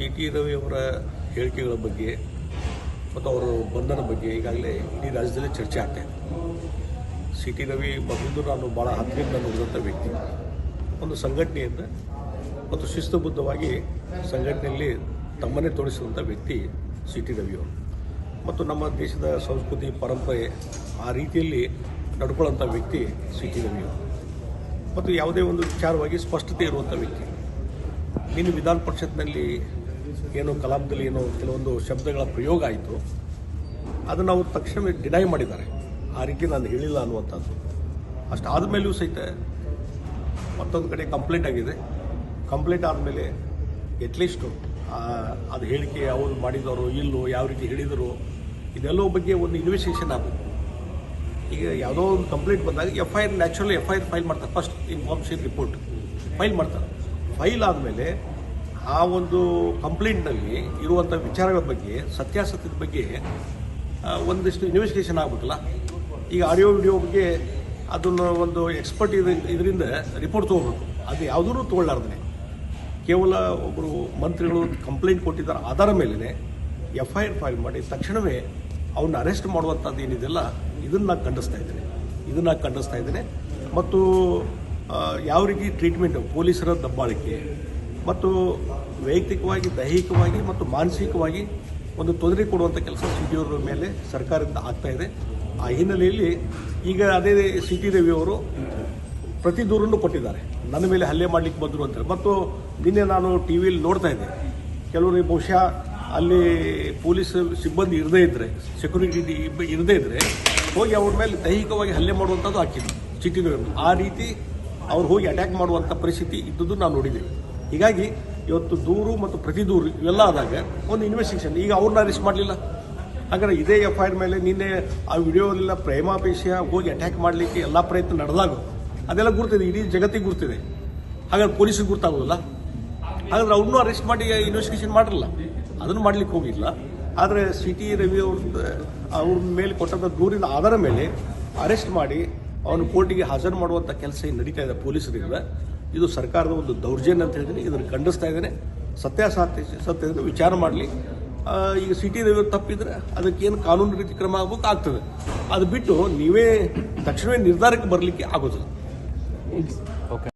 C T Ravi ಅವರ ಹೇಳಿಕೆಗಳ ಬಗ್ಗೆ ಮತ್ತು ಅವರ ಬಂಧನ ಬಗ್ಗೆ ಈಗಾಗಲೇ ಇಡೀ ರಾಜ್ಯದಲ್ಲೇ ಚರ್ಚೆ ಆಗ್ತಾ ಇದೆ. ಸಿ ಟಿ ರವಿ ಬಂದು ನಾನು ಭಾಳ ಹತ್ತಿರದಿಂದ ನೋಡಿದಂಥ ವ್ಯಕ್ತಿ. ಒಂದು ಸಂಘಟನೆಯಿಂದ ಮತ್ತು ಶಿಸ್ತುಬದ್ಧವಾಗಿ ಸಂಘಟನೆಯಲ್ಲಿ ತಮ್ಮನ್ನೇ ತೋರಿಸಿದಂಥ ವ್ಯಕ್ತಿ ಸಿ ಟಿ ರವಿಯವರು ಮತ್ತು ನಮ್ಮ ದೇಶದ ಸಂಸ್ಕೃತಿ, ಪರಂಪರೆ ಆ ರೀತಿಯಲ್ಲಿ ನಡ್ಕೊಳ್ಳೋಂಥ ವ್ಯಕ್ತಿ ಸಿ ಟಿ ರವಿಯವರು ಮತ್ತು ಯಾವುದೇ ಒಂದು ವಿಚಾರವಾಗಿ ಸ್ಪಷ್ಟತೆ ಇರುವಂಥ ವ್ಯಕ್ತಿ. ಇನ್ನು ವಿಧಾನ ಪರಿಷತ್ನಲ್ಲಿ ಏನೋ ಕಲಾಪದಲ್ಲಿ ಏನೋ ಕೆಲವೊಂದು ಶಬ್ದಗಳ ಪ್ರಯೋಗ ಆಯಿತು. ಅದನ್ನು ಅವರು ತಕ್ಷಣ ಡಿನೈ ಮಾಡಿದ್ದಾರೆ. ಆ ರೀತಿ ನಾನು ಹೇಳಿಲ್ಲ ಅನ್ನುವಂಥದ್ದು. ಅಷ್ಟಾದ ಮೇಲೂ ಸಹಿತ ಮತ್ತೊಂದು ಕಡೆ ಕಂಪ್ಲೇಂಟ್ ಆಗಿದೆ. ಕಂಪ್ಲೇಂಟ್ ಆದಮೇಲೆ ಎಟ್ಲೀಸ್ಟು ಅದು ಹೇಳಿಕೆ ಅವರು ಮಾಡಿದವರು ಇಲ್ಲೋ ಯಾವ ರೀತಿ ಹೇಳಿದರು, ಇದೆಲ್ಲೋ ಬಗ್ಗೆ ಒಂದು ಇನ್ವೆಸ್ಟಿಗೇಷನ್ ಆಗಬೇಕು. ಈಗ ಯಾವುದೋ ಒಂದು ಕಂಪ್ಲೇಂಟ್ ಬಂದಾಗ F I R naturally F I R file ಮಾಡ್ತಾರೆ. ಫಸ್ಟ್ ಇನ್ಫಾರ್ಮೇಷನ್ ರಿಪೋರ್ಟ್ ಫೈಲ್ ಮಾಡ್ತಾರೆ. ಫೈಲ್ ಆದಮೇಲೆ ಆ ಒಂದು ಕಂಪ್ಲೇಂಟ್ನಲ್ಲಿ ಇರುವಂಥ ವಿಚಾರಗಳ ಬಗ್ಗೆ, ಸತ್ಯಾಸತ್ಯದ ಬಗ್ಗೆ ಒಂದಿಷ್ಟು ಇನ್ವೆಸ್ಟಿಗೇಷನ್ ಆಗಬೇಕಲ್ಲ? ಈಗ ಆಡಿಯೋ ವಿಡಿಯೋ ಬಗ್ಗೆ ಅದನ್ನು ಒಂದು ಎಕ್ಸ್ಪರ್ಟ್ ಇದರಿಂದ ರಿಪೋರ್ಟ್ ತೊಗೋಬೇಕು. ಅದು ಯಾವುದೂ ತೊಗೊಳ್ಳಾರ್ದೇ ಕೇವಲ ಒಬ್ಬರು ಮಂತ್ರಿಗಳು ಕಂಪ್ಲೇಂಟ್ ಕೊಟ್ಟಿದ್ದಾರೆ, ಆಧಾರ ಮೇಲೆ ಎಫ್ ಐ ಆರ್ ಫೈಲ್ ಮಾಡಿ ತಕ್ಷಣವೇ ಅವನ್ನ ಅರೆಸ್ಟ್ ಮಾಡುವಂಥದ್ದು ಏನಿದೆಯಲ್ಲ, ಇದನ್ನು ನಾನು ಖಂಡಿಸ್ತಾ ಇದ್ದೇನೆ. ಇದನ್ನು ನಾನು ಖಂಡಿಸ್ತಾ ಇದ್ದೇನೆ. ಮತ್ತು ಯಾವ ರೀತಿ ಟ್ರೀಟ್ಮೆಂಟು ಪೊಲೀಸರ ದಬ್ಬಾಳಿಕೆ ಮತ್ತು ವೈಯಕ್ತಿಕವಾಗಿ, ದೈಹಿಕವಾಗಿ ಮತ್ತು ಮಾನಸಿಕವಾಗಿ ಒಂದು ತೊಂದರೆ ಕೊಡುವಂಥ ಕೆಲಸ ಸಿ ಟಿ ಅವರ ಮೇಲೆ ಸರ್ಕಾರದಿಂದ ಆಗ್ತಾ ಇದೆ. ಆ ಹಿನ್ನೆಲೆಯಲ್ಲಿ ಈಗ ಅದೇ ಸಿ ಟಿ ರವಿ ಅವರು ಪ್ರತಿ ದೂರನ್ನು ಕೊಟ್ಟಿದ್ದಾರೆ. ನನ್ನ ಮೇಲೆ ಹಲ್ಲೆ ಮಾಡಲಿಕ್ಕೆ ಬಂದರು ಅಂತಾರೆ. ಮತ್ತು ನಿನ್ನೆ ನಾನು ಟಿ ವಿಯಲ್ಲಿ ನೋಡ್ತಾ ಇದ್ದೆ. ಕೆಲವರು ಬಹುಶಃ ಅಲ್ಲಿ ಪೊಲೀಸ್ ಸಿಬ್ಬಂದಿ ಇರದೇ ಇದ್ದರೆ ಸೆಕ್ಯೂರಿಟಿ ಇರದೇ ಇದ್ದರೆ ಹೋಗಿ ಅವ್ರ ಮೇಲೆ ದೈಹಿಕವಾಗಿ ಹಲ್ಲೆ ಮಾಡುವಂಥದ್ದು ಹಾಕಿದ್ರು ಚಿಟಿ ಆ ರೀತಿ ಅವ್ರು ಹೋಗಿ ಅಟ್ಯಾಕ್ ಮಾಡುವಂಥ ಪರಿಸ್ಥಿತಿ ಇದ್ದದ್ದು ನಾನು ನೋಡಿದ್ದೇವೆ. ಹೀಗಾಗಿ ಇವತ್ತು ದೂರು ಮತ್ತು ಪ್ರತಿ ದೂರು ಇವೆಲ್ಲ ಆದಾಗ ಒಂದು ಇನ್ವೆಸ್ಟಿಗೇಷನ್ ಈಗ ಅವ್ರನ್ನ ಅರೆಸ್ಟ್ ಮಾಡಲಿಲ್ಲ. ಹಾಗಾದ್ರೆ ಇದೇ ಎಫ್ ಐ ಆರ್ ಮೇಲೆ ನಿನ್ನೆ ಆ ವಿಡಿಯೋಲೆಲ್ಲ ಪ್ರೇಮಾಪೇಕ್ಷ ಹೋಗಿ ಅಟ್ಯಾಕ್ ಮಾಡಲಿಕ್ಕೆ ಎಲ್ಲ ಪ್ರಯತ್ನ ನಡೆದಾಗ ಅದೆಲ್ಲ ಗುರ್ತಿದೆ. ಇಡೀ ಜಗತ್ತಿಗೆ ಗುರ್ತಿದೆ. ಹಾಗಾದ್ರೆ ಪೊಲೀಸಿಗೆ ಗುರ್ತಾಗೋದಿಲ್ಲ. ಹಾಗಾದ್ರೆ ಅವ್ರನ್ನೂ ಅರೆಸ್ಟ್ ಮಾಡಿ ಇನ್ವೆಸ್ಟಿಗೇಷನ್ ಮಾಡಿರಲ್ಲ. ಅದನ್ನು ಮಾಡ್ಲಿಕ್ಕೆ ಹೋಗಿಲ್ಲ. ಆದರೆ ಸಿ ಟಿ ರವಿ ಅವ್ರದ್ದು, ಅವ್ರ ಮೇಲೆ ಕೊಟ್ಟಂಥ ದೂರಿನ ಆಧಾರ ಮೇಲೆ ಅರೆಸ್ಟ್ ಮಾಡಿ ಅವನು ಕೋರ್ಟಿಗೆ ಹಾಜರು ಮಾಡುವಂಥ ಕೆಲಸ ನಡೀತಾ ಇದೆ ಪೊಲೀಸರಿಂದ ಇದು ಸರ್ಕಾರದ ಒಂದು ದೌರ್ಜನ್ಯ ಅಂತ ಹೇಳಿದ್ದೀನಿ ಇದನ್ನು ಖಂಡಿಸ್ತಾ ಇದ್ದೇನೆ. ಸತ್ಯಾಸತ್ಯ ಸತ್ಯದಿಂದ ವಿಚಾರ ಮಾಡಲಿ. ಈಗ ಸಿಟಿ ರವಿ ತಪ್ಪಿದ್ರೆ ಅದಕ್ಕೇನು ಕಾನೂನು ರೀತಿ ಕ್ರಮ ಆಗ್ಬೇಕು, ಆಗ್ತದೆ. ಅದು ಬಿಟ್ಟು ನೀವೇ ತಕ್ಷಣವೇ ನಿರ್ಧಾರಕ್ಕೆ ಬರಲಿಕ್ಕೆ ಆಗೋದಿಲ್ಲ. ಓಕೆ